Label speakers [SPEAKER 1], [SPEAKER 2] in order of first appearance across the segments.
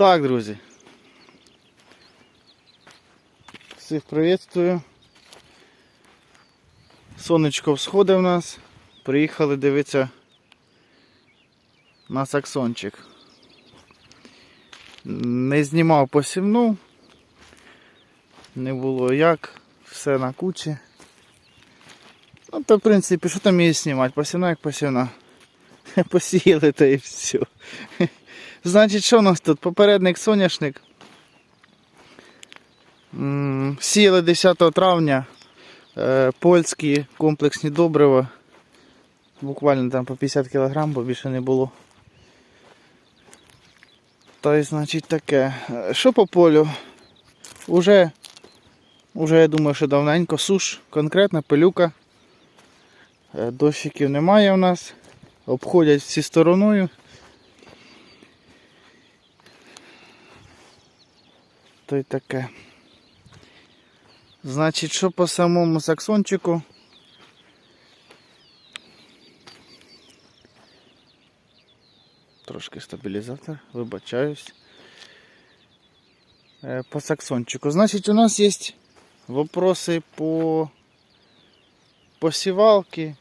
[SPEAKER 1] Так, друзі. Всіх привітствую. Сонечко всходить в нас. Приїхали дивитися на саксончик. Не знімав посівну. Не було як. Все на кучі. Ну, то в принципі, що там її знімати? Посівна як посівна. Посіяли та і все. Значить, що у нас тут? Попередник соняшник. Сіяли 10 травня е, польські комплексні добрива. Буквально там по 50 кг, бо більше не було. Та й значить таке. Е, Що по полю? Уже, уже я думаю, що давненько суш, конкретна пилюка. Е, Дощиків немає у нас. Обходять всі стороною. То й таке. Значить, що по самому саксончику? Трошки стабілізатор, вибачаюсь. Е, По саксончику. Значить, у нас є вопроси по посівалки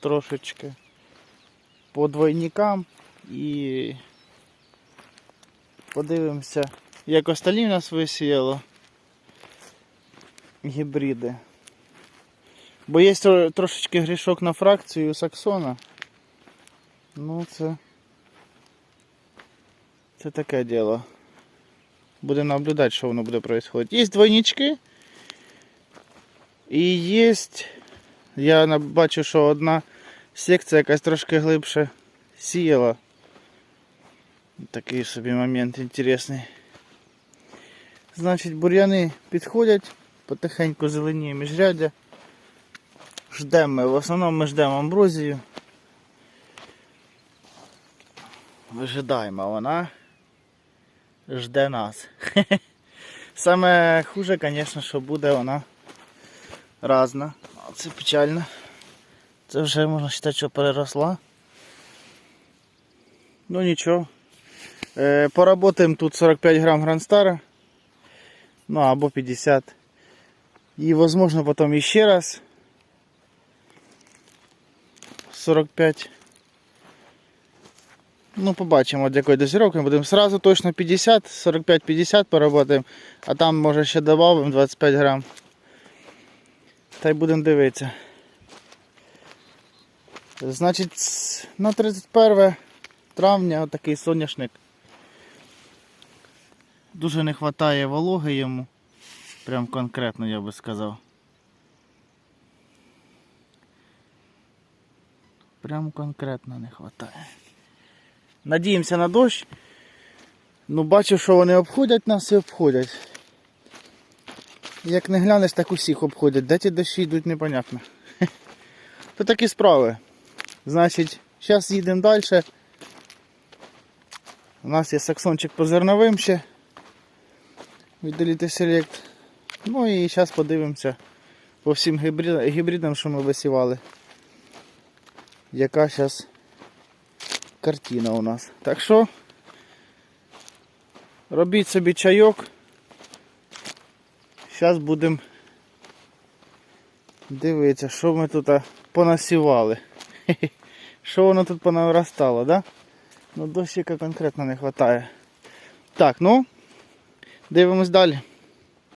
[SPEAKER 1] трошечки, по двойникам і подивимося, як остальні у нас висіяло гібриди. Бо є тро- трошечки грішок на фракцію у Саксона. Ну це. Це таке діло. Будемо наблюдати, що воно буде відбуватися. Є двойнички. І є. Я на- бачу, що одна секція якась трошки глибше сіяла. Такий собі момент інтересний. Значить, бур'яни підходять, потихеньку зеленіє міжряддя. Ждемо ми, в основному ми ждемо амброзію. Вижидаємо, вона жде нас. Саме хуже, звісно, що буде вона разна. Це печально. Це вже можна вважати, що переросла. Ну нічого. Е, поработаємо тут 45 грам гранстара. Ну або 50. І возможно потім іще раз. 45. Ну, побачимо, от якої дозировки ми будемо. Сразу точно 50, 45-50 поработаємо, а там може ще додамо 25 грам. Та й будемо дивитися. Значить, на 31 травня отакий соняшник. Дуже не вистачає вологи йому. Прям конкретно я би сказав. Прям конкретно не вистачає. Надіємося на дощ. Ну бачу, що вони обходять нас і обходять. Як не глянеш, так усіх обходять. Де ті дощі йдуть, непонятно. То такі справи. Значить, зараз їдемо далі. У нас є саксончик по зерновим ще. Від Select. Ну і зараз подивимося по всім гібридам, що ми висівали. Яка зараз картина у нас. Так що робіть собі чайок. Зараз будемо дивитися, що ми тут понасівали. Що воно тут понаростало, да? Ну дощика конкретно не вистачає. Так, ну, дивимось далі.